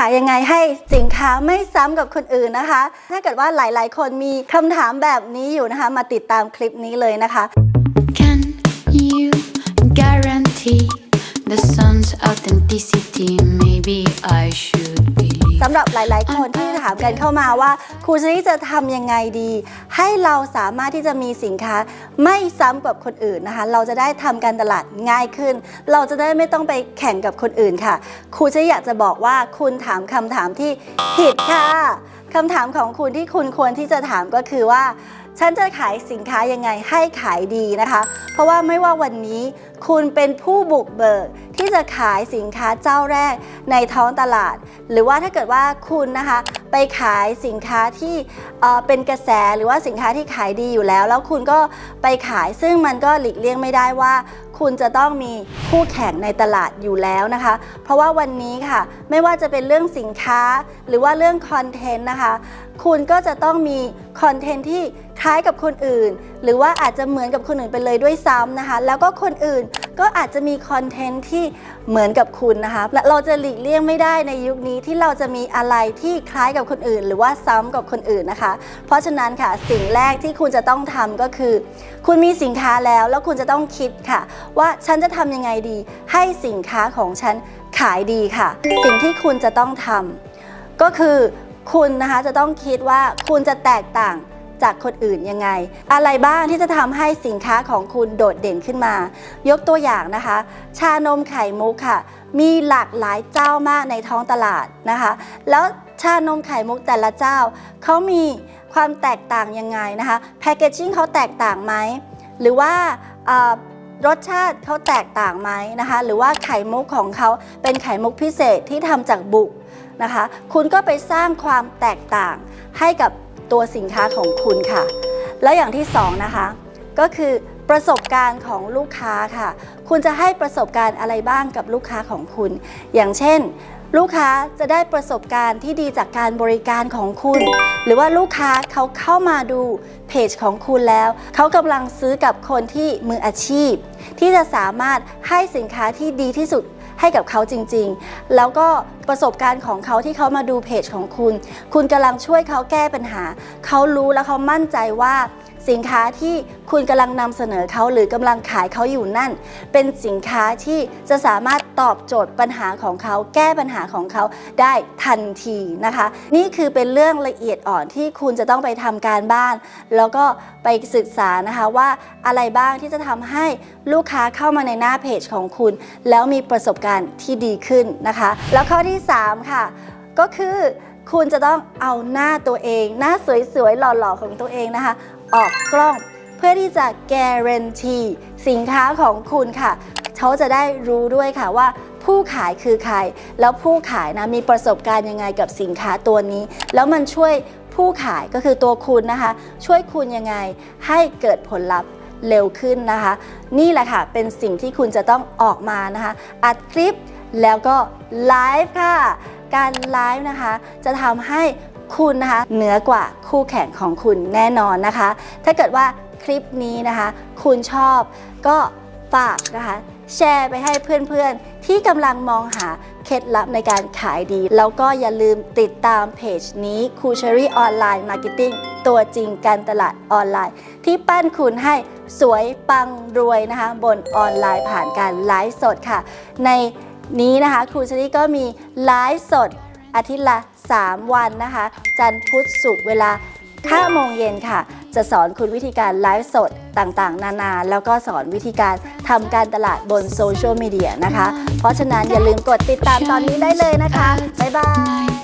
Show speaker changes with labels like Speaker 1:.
Speaker 1: ขายยังไงให้สินค้าไม่ซ้ำกับคนอื่นนะคะ ถ้าเกิดว่าหลายๆ คนมีคำถามแบบนี้อยู่นะคะ มาติดตามคลิปนี้เลยนะคะ
Speaker 2: Can you guarantee the sun's authenticity? Maybe I should.
Speaker 1: สำหรับหลาย ๆ คนที่ถามกันเข้ามาว่าครูชนิดจะทำยังไงดี ให้เราสามารถที่จะมีสินค้าไม่ซ้ำกับคนอื่นนะคะ เราจะได้ทำการตลาดง่ายขึ้น เราจะได้ไม่ต้องไปแข่งกับคนอื่นค่ะ ครูชนิดอยากจะบอกว่าคุณถามคำถามที่ผิดค่ะคำถามของคุณที่คุณควรที่จะถามก็คือว่า ฉันจะขายสินค้ายังไงให้ขายดีนะคะ เพราะว่าไม่ว่าวันนี้คุณเป็นผู้บุกเบิกที่จะขายสินค้าเจ้าแรกในท้องตลาด หรือว่าถ้าเกิดว่าคุณนะคะไปขายสินค้าที่เป็นกระแสหรือว่าสินค้าที่ขายดีอยู่แล้ว แล้วคุณก็ไปขายซึ่งมันก็หลีกเลี่ยงไม่ได้ว่า คุณจะต้องมีคู่แข่งในตลาดอยู่แล้วนะคะ เพราะว่าวันนี้ค่ะ ไม่ว่าจะเป็นเรื่องสินค้าหรือว่าเรื่องคอนเทนต์นะคะ คุณก็จะต้องมีคอนเทนต์ที่คล้ายกับคนอื่น หรือว่าอาจจะเหมือนกับคนอื่นไปเลยด้วยซ้ำนะคะ แล้วก็คนอื่น ก็อาจจะมีคอนเทนต์ที่เหมือนกับคุณนะคะและเราจะหลีกเลี่ยงไม่ได้ในยุคนี้ที่เราจะมีอะไรที่คล้ายกับคนอื่น หรือว่าซ้ำกับคนอื่นนะคะ เพราะฉะนั้นค่ะสิ่งแรกที่คุณจะต้องทำก็คือ คุณมีสินค้าแล้วแล้วคุณจะต้องคิดค่ะ ว่าฉันจะทำยังไงดี ให้สินค้าของฉันขายดีค่ะ สิ่งที่คุณจะต้องทำก็คือคุณนะคะจะต้องคิดว่าคุณจะแตกต่าง จากคนอื่นยังไง อะไรบ้างที่จะทำให้สินค้าของคุณโดดเด่นขึ้นมา ยกตัวอย่างนะคะ ชานมไข่มุกค่ะ มีหลากหลายเจ้ามากในท้องตลาดนะคะ แล้วชานมไข่มุกแต่ละเจ้าเขามีความแตกต่างยังไงนะคะแพคเกจจิ้งเขาแตกต่างไหมหรือว่ารสชาติเขาแตกต่างไหมนะคะ หรือว่าไข่มุกของเขาเป็นไข่มุกพิเศษที่ทำจากบุกนะคะ คุณก็ไปสร้างความแตกต่างให้กับ ตัวสินค้าของคุณค่ะ แล้วอย่างที่สองนะคะ ก็คือประสบการณ์ของลูกค้าค่ะ คุณจะให้ประสบการณ์อะไรบ้างกับลูกค้าของคุณ อย่างเช่น ลูกค้าจะได้ประสบการณ์ที่ดีจากการบริการของคุณ หรือว่าลูกค้าเขาเข้ามาดูเพจของคุณแล้ว เขากำลังซื้อกับคนที่มืออาชีพ ที่จะสามารถให้สินค้าที่ดีที่สุด ให้กับเขาจริง ๆ แล้วก็ประสบการณ์ของเขาที่เขามาดูเพจของคุณ คุณกำลังช่วยเขาแก้ปัญหา เขารู้แล้วเขามั่นใจว่า สินค้าที่คุณกำลังนำเสนอเขาหรือกำลังขายเขาอยู่นั่น เป็นสินค้าที่จะสามารถตอบโจทย์ปัญหาของเขา แก้ปัญหาของเขาได้ทันทีนะคะ นี่คือเป็นเรื่องละเอียดอ่อนที่คุณจะต้องไปทำการบ้าน แล้วก็ไปศึกษานะคะว่าอะไรบ้างที่จะทำให้ลูกค้าเข้ามาในหน้าเพจของคุณ แล้วมีประสบการณ์ที่ดีขึ้นนะคะ แล้วข้อที่ 3 ค่ะ ก็คือ คุณจะต้องเอาหน้าตัวเอง หน้าสวยๆ หล่อๆ ของตัวเองนะคะ ออกกล้องเพื่อที่จะ guarantee สินค้าของคุณค่ะ เขาจะได้รู้ด้วยค่ะว่าผู้ขายคือใคร แล้วผู้ขายนะมีประสบการณ์ยังไงกับสินค้าตัวนี้ แล้วมันช่วยผู้ขายก็คือตัวคุณนะคะ ช่วยคุณยังไงให้เกิดผลลัพธ์เร็วขึ้นนะคะ นี่แหละค่ะ เป็นสิ่งที่คุณจะต้องออกมานะคะ อัดคลิปแล้วก็ไลฟ์ค่ะ การไลฟ์นะคะ จะทำให้คุณนะคะเหนือกว่าคู่แข่งของคุณแน่นอนนะคะ ถ้าเกิดว่าคลิปนี้นะคะ คุณชอบก็ฝากนะคะแชร์ไปให้เพื่อนๆ ที่กำลังมองหาเคล็ดลับในการขายดี แล้วก็อย่าลืมติดตามเพจนี้ครูเชอรี่ออนไลน์มาร์เก็ตติ้งตัวจริงการตลาดออนไลน์ ที่ปั้นคุณให้สวยปังรวยนะคะ บนออนไลน์ผ่านการไลฟ์สดค่ะ ใน นี้นะคะครูชลี่ก็มีไลฟ์สดอาทิตย์ละ 3 วันนะคะ จันทร์พุธศุกร์เวลา5โมงเย็นค่ะ จะสอนคุณวิธีการไลฟ์สดต่างๆ นานา แล้วก็สอนวิธีการทำการตลาดบนโซเชียลมีเดียนะคะ เพราะฉะนั้นอย่าลืมกดติดตามตอนนี้ได้เลยนะคะ บ๊ายบาย